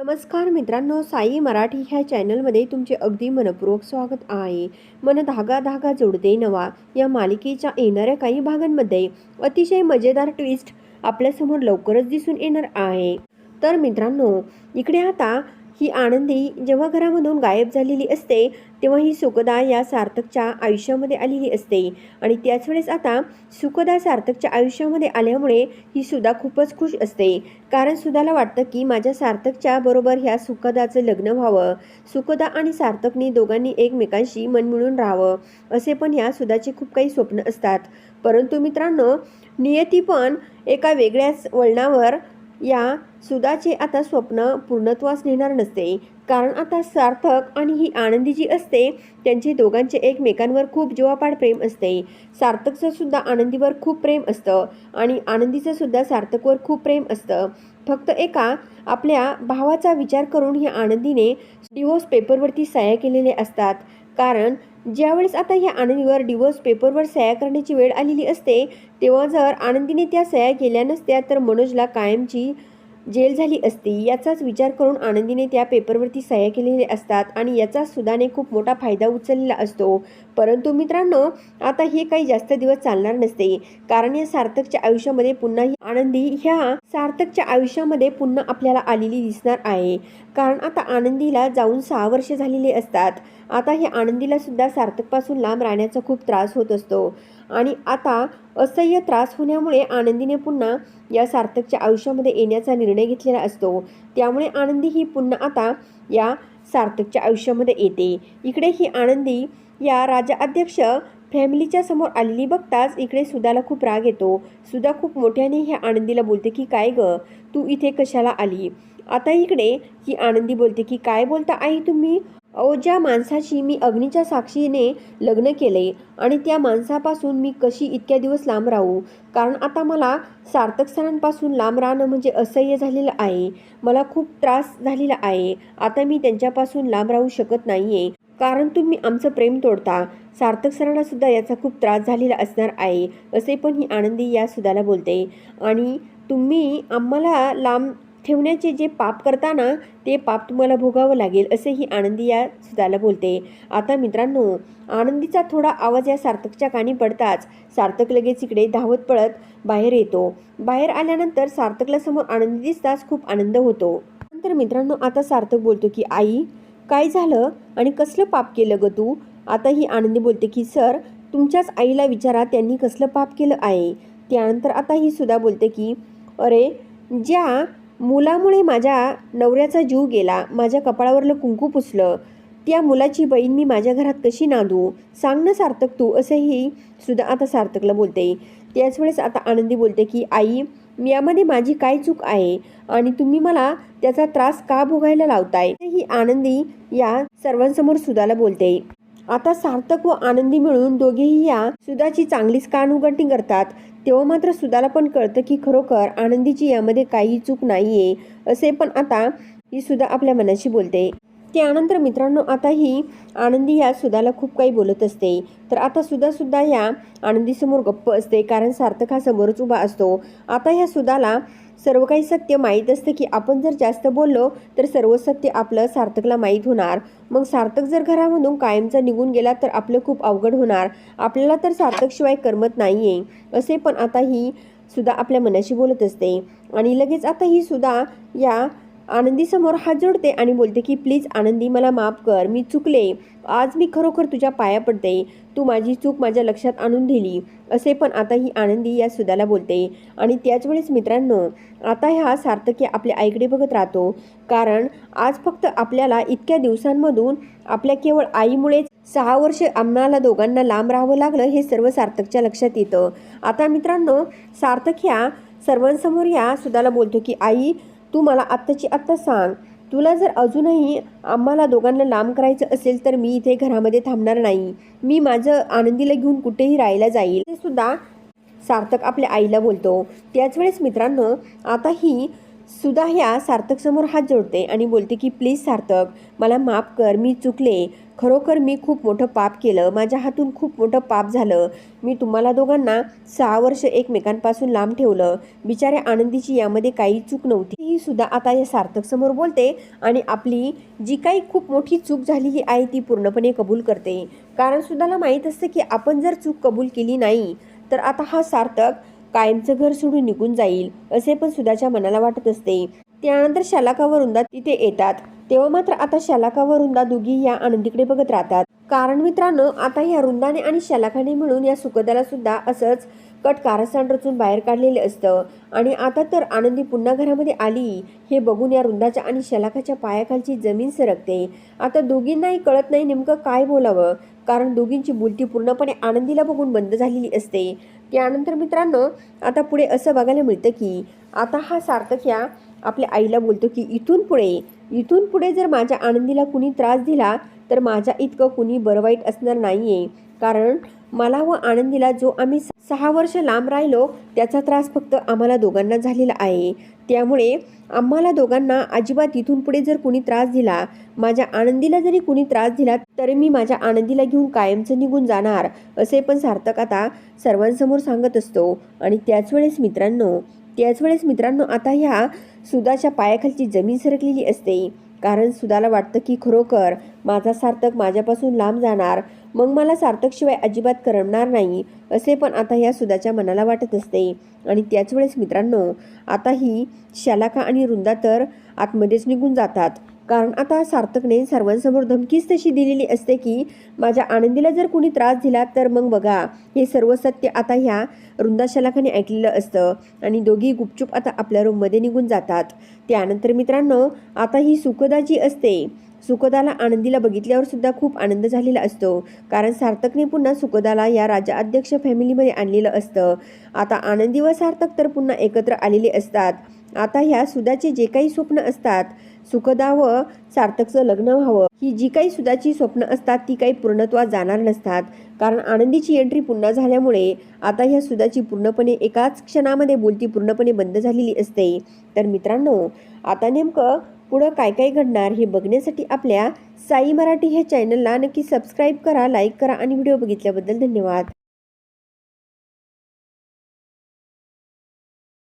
नमस्कार मित्रांनो साई मराठी ह्या चॅनलमध्ये तुमचे अगदी मनपूर्वक स्वागत आहे. मन धागा धागा जोडते नवा या मालिकेच्या येणाऱ्या काही भागांमध्ये अतिशय मजेदार ट्विस्ट आपल्यासमोर लवकरच दिसून येणार आहे. तर मित्रांनो इकडे आता ही आनंदी जेव्हा घरामधून गायब झालेली असते तेव्हा ही सुखदा या सार्थकच्या आयुष्यामध्ये आलेली असते. आणि त्याच वेळेस आता सुखदा सार्थकच्या आयुष्यामध्ये आल्यामुळे ही सुद्धा खूपच खुश असते. कारण सुधाला वाटतं की माझ्या सार्थकच्या बरोबर ह्या सुखदाचं लग्न व्हावं. सुखदा आणि सार्थकनी दोघांनी एकमेकांशी मन मिळून राहावं असे पण ह्या सुधाचे खूप काही स्वप्न असतात. परंतु मित्रांनो नियती पण एका वेगळ्याच वळणावर या सुदाचे आता स्वप्न पूर्णत्वास नेणार नसते. कारण आता सार्थक आणि ही आनंदी जी असते त्यांचे दोघांचे एकमेकांवर खूप जीवापाड प्रेम असते. सार्थकचं सुद्धा आनंदीवर खूप प्रेम असतं आणि आनंदीचं सुद्धा सार्थकवर खूप प्रेम असतं. फक्त एका आपल्या भावाचा विचार करून ही आनंदीने डिवोर्स पेपरवरती सह्या केलेले असतात. कारण ज्यावेळेस आता ह्या आनंदीवर डिवोर्स पेपरवर सह्या करण्याची वेळ आलेली असते तेव्हा जर आनंदीने त्या सह्या केल्या नसत्या तर मनोजला कायमची जेल झाली असती याचाच विचार करून आनंदीने त्या पेपरवरती सह्या केलेले असतात आणि याचा सुदाने खूप मोठा फायदा उचललेला असतो. परंतु मित्रांनो आता हे काही जास्त दिवस चालणार नसते. कारण या सार्थकच्या आयुष्यामध्ये पुन्हा ही आनंदी ह्या सार्थकच्या आयुष्यामध्ये पुन्हा आपल्याला आलेली दिसणार आहे. कारण आता आनंदीला जाऊन सहा वर्ष झालेले असतात. आता हे आनंदीला सुद्धा सार्थकपासून लांब राहण्याचा खूप त्रास होत असतो. आणि आता असह्य त्रास होण्यामुळे आनंदीने पुन्हा या सार्थकच्या आयुष्यामध्ये येण्याचा निर्णय घेतलेला असतो. त्यामुळे आनंदी ही पुन्हा आता या सार्थकच्या आयुष्यामध्ये येते. इकडे ही आनंदी या राजा अध्यक्ष फॅमिलीच्या समोर आलेली बघताच इकडे सुधाला खूप राग येतो. सुधा खूप मोठ्याने ह्या आनंदीला बोलते की काय ग? तू इथे कशाला आली? आता इकडे ही आनंदी बोलते की काय बोलता आई तुम्ही? अहो ज्या माणसाशी मी अग्नीच्या साक्षीने लग्न केले आणि त्या माणसापासून मी कशी इतक्या दिवस लांब राहू? कारण आता मला सार्थक सणांपासून लांब राहणं म्हणजे असह्य झालेलं आहे. मला खूप त्रास झालेला आहे. आता मी त्यांच्यापासून लांब राहू शकत नाही आहे कारण तुम्ही आमचं प्रेम तोडता. सार्थक सरांनासुद्धा याचा खूप त्रास झालेला असणार आहे. असे पण ही आनंदी या सुधाला बोलते. आणि तुम्ही आम्हाला लांब ठेवण्याचे जे पाप करताना ते पाप तुम्हाला भोगावं लागेल असेही आनंदी या सुताला बोलते. आता मित्रांनो आनंदीचा थोडा आवाज या सार्थकच्या कानी पडताच सार्थक लगेच इकडे धावत पळत बाहेर येतो. बाहेर आल्यानंतर सार्थकला समोर आनंदी दिसताच खूप आनंद होतो. नंतर मित्रांनो आता सार्थक बोलतो की आई काय झालं आणि कसलं पाप केलं ग तू? आता ही आनंदी बोलते की सर तुमच्याच आईला विचारा त्यांनी कसलं पाप केलं आहे. त्यानंतर आता ही सुद्धा बोलते की अरे ज्या मुलामुळे माझ्या नवऱ्याचा जीव गेला. माझ्या कपाळावरलं कुंकू पुसलं. त्या मुलाची बहीण मी माझ्या घरात कशी नांदू? सांग ना सार्थक तू. असंही सुद्धा आता सार्थकला बोलते. त्याच वेळेस आता आनंदी बोलते की आई यामध्ये माझी काय चूक आहे? आणि तुम्ही मला त्याचा त्रास का भोगायला लावताय? ही आनंदी या सर्वांसमोर सुधाला बोलते. आता सार्थक व आनंदी मिळून दोघेही या सुधाची चांगलीच कानउघडणी करतात. तेव्हा मात्र सुदाला पण कळतं की खरोखर आनंदीची यामध्ये काही चूक नाही आहे असे पण आता ही सुद्धा आपल्या मनाशी बोलते. त्यानंतर मित्रांनो आता ही आनंदी या सुधाला खूप काही बोलत असते. तर आता सुद्धा सुद्धा या आनंदीसमोर गप्प असते कारण सार्थक हा समोरच उभा असतो. आता ह्या सुधाला सर्व काही सत्य माहीत असतं की आपण जर जास्त बोललो तर सर्व सत्य आपलं सार्थकला माहीत होणार. मग सार्थक जर घरामधून कायमचा निघून गेला तर आपलं खूप अवघड होणार. आपल्याला तर सार्थकशिवाय करमत नाही आहे असे पण आता ही सुद्धा आपल्या मनाशी बोलत असते. आणि लगेच आता ही सुद्धा या आनंदीसमोर हात जोडते आणि बोलते की प्लीज आनंदी मला माफ कर. मी चुकले. आज मी खरोखर तुझ्या पाया पडते. तू माझी चूक माझ्या लक्षात आणून दिली. असे पण आता ही आनंदी या सुदाला बोलते. आणि त्याचवेळेस मित्रांनो आता ह्या सार्थकी आपल्या आईकडे बघत राहतो. कारण आज फक्त आपल्याला इतक्या दिवसांमधून आपल्या केवळ आईमुळेच सहा वर्ष आम्हाला दोघांना लांब राहावं लागलं हे सर्व सार्थकच्या लक्षात येतं. आता मित्रांनो सार्थक ह्या सर्वांसमोर ह्या सुदाला बोलतो की आई तू मला आत्ताची आत्ता सांग. तुला जर अजूनही आम्हाला दोघांना लांब करायचं असेल तर मी इथे घरामध्ये थांबणार नाही. मी माझं आनंदीला घेऊन कुठेही राहायला जाईल. ते सुद्धा सार्थक आपल्या आईला बोलतो. त्याच वेळेस मित्रांनो आता ही सुधा ह्या सार्थकसमोर हात जोडते आणि बोलते की प्लीज सार्थक मला माफ कर मी चुकले. खरोखर मी खूप मोठं पाप केलं. माझ्या हातून खूप मोठं पाप झालं. मी तुम्हाला दोघांना सहा वर्ष एकमेकांपासून लांब ठेवलं. बिचाऱ्या आनंदीची यामध्ये काही चूक नव्हती. ही सुद्धा आता या सार्थकसमोर बोलते आणि आपली जी काही खूप मोठी चूक झालेली आहे ती पूर्णपणे कबूल करते. कारण सुद्धाला माहीत असतं की आपण जर चूक कबूल केली नाही तर आता हा सार्थक कायमचं घर सोडून निघून जाईल असे पण सुधाच्या मनाला वाटत असते. त्यानंतर शालाका व वृंदा तिथे येतात. तेव्हा मात्र आता शालाका व वृंदा दोघी या आनंदीकडे बघत राहतात. कारण मित्रांनो आता ह्या वृंदाने आणि शालाकाने मिळून या सुखदाला सुद्धा असंच कट कारस्थान रचून बाहेर काढलेलं असतं. आणि आता तर आनंदी पुन्हा घरामध्ये आली. हे बघून या रुंदाच्या आणि शलाकाच्या पायाखालची जमीन सरकते. आता दोघींनाही कळत नाही नेमकं काय बोलावं. कारण दोघींची बोलती पूर्णपणे आनंदीला बघून बंद झालेली असते. त्यानंतर मित्रांनो आता पुढे असं बघायला मिळतं की आता हा सार्थक या आपल्या आईला बोलतो की इथून पुढे इथून पुढे जर माझ्या आनंदीला कुणी त्रास दिला तर माझ्या इतकं कुणी बरं वाईट असणार आहे कारण मला व आनंदीला जो आम्ही सहा वर्ष लांब राहिलो त्याचा त्रास फक्त आम्हाला दोघांना झालेला आहे. त्यामुळे आम्हाला दोघांना अजिबात इथून पुढे जर कुणी त्रास दिला माझ्या आनंदीला जरी कुणी त्रास दिला तरी मी माझ्या आनंदीला घेऊन कायमचं निघून जाणार असे पण सार्थक आता सर्वांसमोर सांगत असतो. आणि त्याच वेळेस मित्रांनो त्याच वेळेस मित्रांनो आता ह्या सुदाच्या पायाखालची जमीन सरकलेली असते. कारण सुदाला वाटतं की खरोखर माझा सार्थक माझ्यापासून लांब जाणार मग मला सार्थकशिवाय अजिबात करमणार नाही असे पण आता या सुदाच्या मनाला वाटत असते. आणि त्याच वेळेस मित्रांनो आता ही शालाखा आणि रुंदा तर आतमध्येच निघून जातात. कारण आता सार्थकने सर्वांसमोर धमकीच तशी दिलेली असते की माझ्या आनंदीला जर कुणी त्रास दिला तर मग बघा. हे सर्व सत्य आता ह्या वृंदा शलाखाने ऐकलेलं असतं आणि दोघी गुपचूप आता आपल्या रूममध्ये निघून जातात. त्यानंतर मित्रांनो आता ही सुखदा जी असते सुखदाला आनंदीला बघितल्यावर सुद्धा खूप आनंद झालेला असतो. कारण सार्थकने पुन्हा सुखदाला या राजा अध्यक्ष फॅमिलीमध्ये आणलेलं असतं. आता आनंदी व सार्थक तर पुन्हा एकत्र आलेले असतात. आता ह्या सुदाचे जे काही स्वप्न असतात सुखदा व सार्थकचं लग्न व्हावं ही जी काही सुधाची स्वप्न असतात ती काही पूर्णत्वा जाणार नसतात. कारण आनंदीची एंट्री पुन्हा झाल्यामुळे आता ह्या सुधाची पूर्णपणे एकाच क्षणामध्ये बोलती पूर्णपणे बंद झालेली असते. तर मित्रांनो आता नेमकं पुढं काय काय घडणार हे बघण्यासाठी आपल्या साई मराठी ह्या चॅनलला नक्की सबस्क्राईब करा लाईक करा आणि व्हिडिओ बघितल्याबद्दल धन्यवाद.